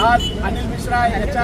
आज अनिल मिश्रा याच्या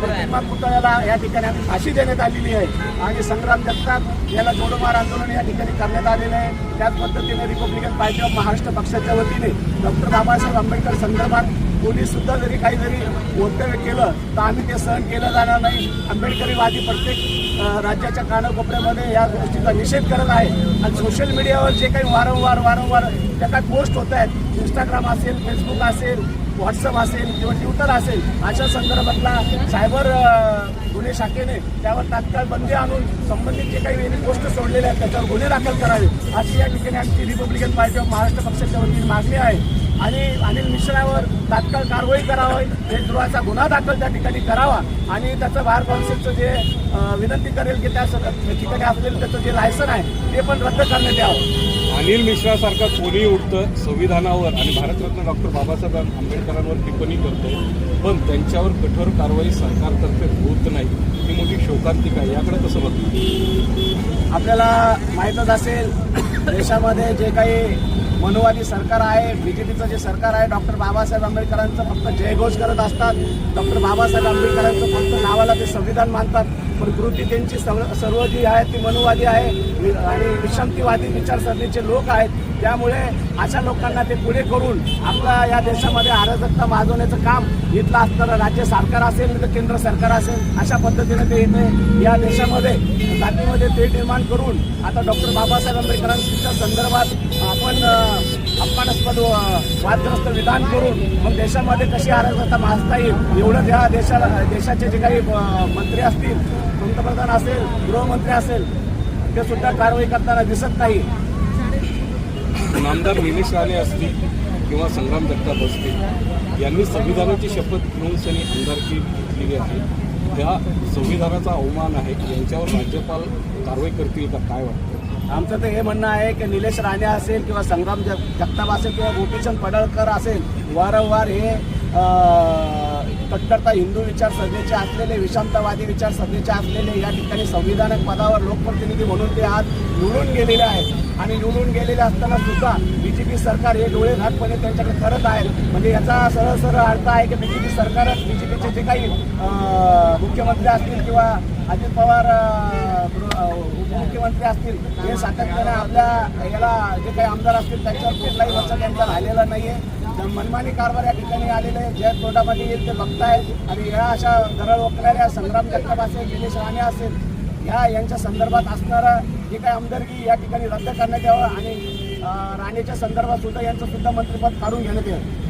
प्रतिमा पुतळ्याला या ठिकाणी आम्ही फाशी देण्यात आलेली आहे. आणि संग्राम जगताप याला जोडोमार आंदोलन या ठिकाणी करण्यात आलेलं आहे. त्याच पद्धतीने रिपब्लिकन पार्टी ऑफ महाराष्ट्र पक्षाच्या वतीने डॉक्टर बाबासाहेब आंबेडकर संदर्भात कोणीसुद्धा सुद्धा जरी काही जरी वक्तव्य केलं तर आम्ही ते सहन केलं जाणार नाही. आंबेडकरीवादी प्रत्येक राज्याच्या कानाकोपऱ्यामध्ये या गोष्टीचा निषेध करत आहे. आणि सोशल मीडियावर जे काही वारंवार वारंवार त्या काय पोस्ट होत आहेत. इंस्टाग्राम असेल फेसबुक असेल व्हॉट्सअप असेल किंवा ट्विटर असेल अशा संदर्भातला सायबर गुन्हे शाखेने त्यावर तात्काळ बंदी आणून संबंधित जे काही गोष्ट सोडलेल्या आहेत त्याच्यावर गुन्हे दाखल करावे अशी या ठिकाणी आमची रिपब्लिकन पार्टी ऑफ महाराष्ट्र पक्षाच्या वतीने मागणी आहे. आणि अनिल मिश्रावर तात्काळ कारवाई करावी. देशद्रोहाचा गुन्हा दाखल त्या ठिकाणी करावा. आणि त्याचं बार काउन्सिलचं जे विनंती करेल की त्या ठिकाणी असलेलं त्याचं जे लायसन आहे ते पण रद्द करण्यात यावं. अनिल मिश्रासारखा कोणी उठतं संविधानावर आणि भारतरत्न डॉक्टर बाबासाहेब आंबेडकरांवर टिप्पणी करतो पण त्यांच्यावर कठोर कारवाई सरकारतर्फे होत नाही. ही मोठी शोकांतिका आहे. याकडे कसं बघतो आपल्याला माहीतच असेल देशामध्ये जे काही मनोवादी सरकार आहे बी जे पीचं जे सरकार आहे डॉक्टर बाबासाहेब आंबेडकरांचं फक्त जयघोष करत असतात. डॉक्टर बाबासाहेब आंबेडकरांचं फक्त नावाला ते संविधान मानतात. प्रकृती त्यांची सर्व सर्व जी आहे ती मनुवादी आहे. आणि विषमतीवादी विचारसरणीचे लोक आहेत. त्यामुळे अशा लोकांना ते पुढे करून आपला या देशामध्ये अराजकता वाजवण्याचं काम इथलं असणारं राज्य सरकार असेल तर केंद्र सरकार असेल अशा पद्धतीने ते इथे या देशामध्ये जातीमध्ये ते निर्माण करून आता डॉक्टर बाबासाहेब आंबेडकरांच्या संदर्भात आपण अपमानास्पद वादग्रस्त विधान करून मग देशामध्ये कशी अराजकता माजता येईल? एवढं ज्या देशाला देशाचे जे काही मंत्री असतील पंतप्रधान असेल गृहमंत्री असेल ते सुद्धा कारवाई करताना दिसत नाही. नामदार निलेश राणे असतील किंवा संग्राम जगताप असतील यांनी संविधानाची शपथ घेऊन त्यांनी आमदारकी घेतलेली आहे. त्या संविधानाचा अवमान आहे. यांच्यावर राज्यपाल कारवाई करतील का? काय वाटतं? आमचं तर हे म्हणणं आहे की निलेश राणे असेल किंवा संग्राम जग जगताप असेल किंवा गोपीचंद पडळकर असेल वारंवार हे कट्टरता हिंदू विचारसरणीचे असलेले विषमतावादी विचारसरणीचे असलेले या ठिकाणी संविधानक पदावर लोकप्रतिनिधी म्हणून ते आज निवडून गेलेले आहेत. आणि निवडून गेलेले असताना सुद्धा बी जे पी सरकार हे डोळे घाटपणे त्यांच्याकडे करत आहे म्हणजे याचा सरळ सरळ अर्थ आहे की बी जे पी सरकारच बी जे पीचे जे काही मुख्यमंत्री असतील किंवा अजित पवार उपमुख्यमंत्री असतील हे सातत्याने आपल्या याला जे काही आमदार असतील त्यांच्यावर कुठलाही वर्ष त्यांचा राहिलेला नाही आहे मनमानी कारभार या ठिकाणी आलेले आहे ज्या तोंडामध्ये येईल ते बघतायत. आणि या अशा दरड ओकणाऱ्या संग्राम जगताप असेल निलेश राणे असेल ह्या यांच्या संदर्भात असणारा जे काही आमदारकी या ठिकाणी रद्द करण्यात यावं आणि राणेच्या संदर्भात सुद्धा यांचं सुद्धा मंत्रिपद काढून घेण्यात यावं.